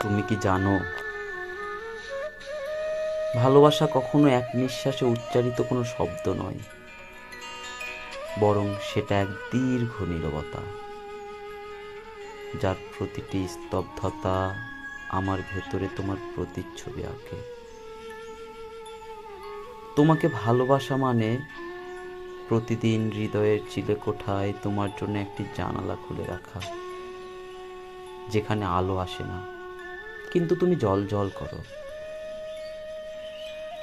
তুমি কি জানো? ভালোবাসা কখনো এক নিঃশ্বাসে উচ্চারিত কোনো শব্দ নয়। বরং সেটা এক দীর্ঘ নীরবতা, যার প্রতিটি স্তব্ধতা আমার ভেতরে তোমার প্রতিচ্ছবি আঁকে। তোমাকে ভালোবাসা মানে প্রতিদিন হৃদয়ের চিলে কোঠায় তোমার জন্য একটি জানালা খুলে রাখা, যেখানে আলো আসে না। কিন্তু তুমি জল জল করো।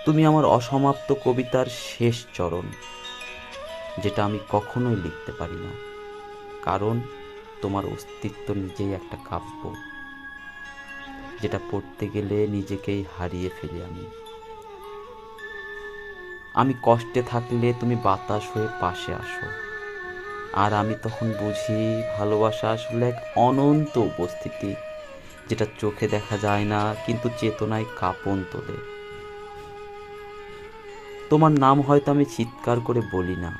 তুমি আমার অসমাপ্ত কবিতার শেষ চরণ, যেটা আমি কখনোই লিখতে পারি না, কারণ তোমার অস্তিত্ব নিজেই একটা কাব্য, যেটা পড়তে গেলে নিজেকেই হারিয়ে ফেলি আমি। আমি কষ্টে থাকলে তুমি বাতাস হয়ে পাশে আসো, আর আমি তখন বুঝি ভালোবাসা আসলে এক অনন্ত উপস্থিতি যেটা চোখে দেখা যায় না, কিন্তু চেতনায় কাঁপন তোলে। তোমার নাম হয়তো আমি চিৎকার করে বলি না,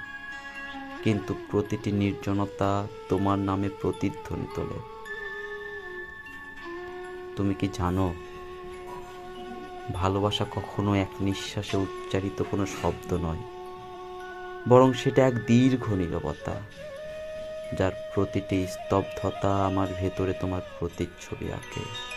কিন্তু প্রতিটি নির্জনতা তোমার নামে প্রতিধ্বনি তোলে। তুমি কি জানো, ভালোবাসা কখনো এক নিঃশ্বাসে উচ্চারিত কোনো শব্দ নয়, বরং সেটা এক দীর্ঘ নীরবতা যার প্রতিটি স্তব্ধতা আমার ভেতরে তোমার প্রতিচ্ছবি আঁকে।